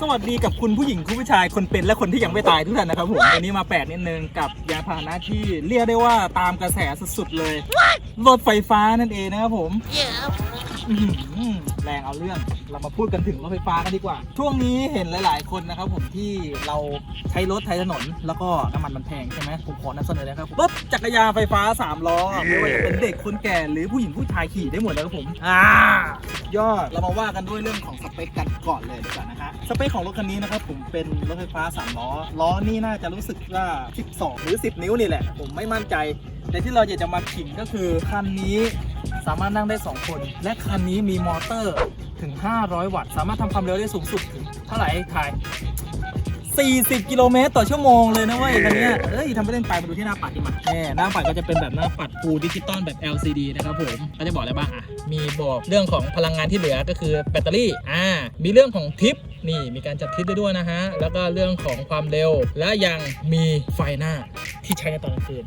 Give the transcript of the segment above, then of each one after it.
สวัสดีกับคุณผู้หญิงคุณผู้ชายคนเป็นและคนที่ยังไม่ตายทุกท่านนะครับผมวันนี้มาแปลกนิดนึงกับยานพาหนะที่เรียกได้ว่าตามกระแสสุดๆเลยรถไฟฟ้านั่นเองนะครับผมอื้อหือแรงเอาเรื่องเรามาพูดกันถึงรถไฟฟ้ากันดีกว่า ช่วงนี้เห็นหลาย ๆ คนนะครับผมที่เราใช้รถใช้ถนน แล้วก็น้ำมันมันแพงใช่ไหมผมขอนำเสนอเลยครับรถจักรยานไฟฟ้า3ล้อไม่ว่าจะเป็นเด็กคนแก่หรือผู้หญิงผู้ชายขี่ได้หมดนะครับผมอ่า ยอด เรามาว่ากันด้วยเรื่องของสเปคกันก่อนเลยดีกว่านะคะ สเปคของรถคันนี้นะครับผมเป็นรถไฟฟ้า3ล้อ ล้อนี่น่าจะรู้สึกว่า 12 หรือ 10 นิ้วนี่แหละ ผมไม่มั่นใจ แต่ที่เราอยากจะมาขิงก็คือคันนี้สามารถนั่งได้ 2 คน และคันนี้มีมอเตอร์ถึง 500 วัตต์ สามารถทำความเร็วได้สูงสุดถึงเท่าไหร่ถ่าย 40 กิโลเมตรต่อชั่วโมงเลยนะเว้ยคันเนี้ยเอ้ยทำไปเล่นไปมาดูที่หน้าปัดดีมาแน่หน้าปัดก็จะเป็นแบบหน้าปัดฟูดิจิตอลแบบ LCD นะครับผมก็จะบอกอะไรบ้างอะ มีบอกเรื่องของพลังงานที่เหลือก็คือแบตเตอรี่ อ่า มีเรื่องของทิปนี่มีการจับทิปได้ด้วยนะฮะ แล้วก็เรื่องของความเร็ว และยังมีไฟหน้าที่ใช้ในตอนกลางคืน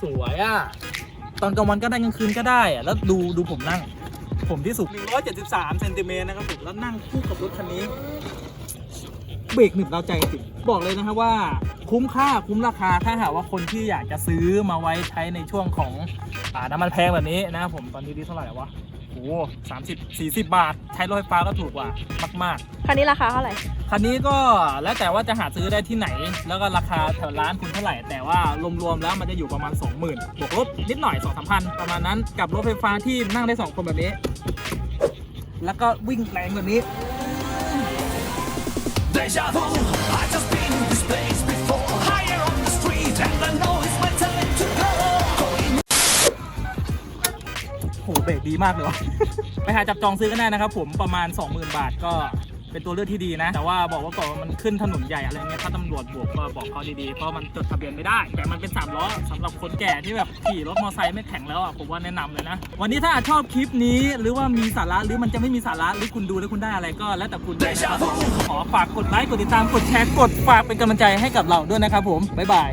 สวยอะ ตอนกลางวันก็ได้กลางคืนก็ได้อะแล้วดูดูผมนั่ง ผมที่สุด173เซนติเมตรนะครับผมแล้วนั่งคู่กับรถคันนี้ เบรกหนึบเราใจจริงบอกเลยนะครับว่าคุ้มค่าคุ้มราคาถ้าหากว่าคนที่อยากจะซื้อมาไว้ใช้ในช่วงของอ่าน้ำมันแพงแบบนี้นะครับผมตอนนี้ดีเท่าไหร่แล้ววะโอ้สามสิบสี่สิบบาท ใช้รถไฟฟ้าก็ถูกกว่ามากคันนี้ราคาเท่าไหร่ๆคันนี้ก็แล้วแต่ว่าจะหาซื้อได้ที่ไหน แล้วก็ราคาแถวร้านคุณเท่าไหร่ แต่ว่ารวมๆแล้วมันจะอยู่ประมาณ 20,000บวกลบนิดหน่อย2 3 0 0 0 ประมาณนั้นกับรถไฟฟ้าที่นั่งได้ 2 คนแบบนี้ แล้วก็วิ่งแรงแบบนี้ Deja vu, I just been in this place before. Higher on the street, and I know it's my time to go. Going โหเบรกดีมากเลยวะ ไปหาจับจองซื้อกันได้นะครับผมประมาณ 20,000 บาทก็ เป็นตัวเลือกที่ดีนะ แต่ว่าบอกว่าก่อนว่ามันขึ้นถนนใหญ่อะไรเงี้ยถ้าตำรวจบวกก็บอกเขาดีๆ เพราะมันจดทะเบียนไม่ได้ แต่มันเป็น3ล้อสำหรับคนแก่ที่แบบขี่รถมอเตอร์ไซค์ไม่แข็งแล้วอะผมว่าแนะนำเลยนะ วันนี้ถ้าชอบคลิปนี้หรือว่ามีสาระหรือมันจะไม่มีสาระหรือคุณดูแล้วคุณได้อะไรก็ แล้วแต่คุณเลยนะครับขอฝากกดไลค์กดติดตามกดแชร์กดฝากเป็นกำลังใจให้กับเราด้วยนะครับผมบ๊ายบาย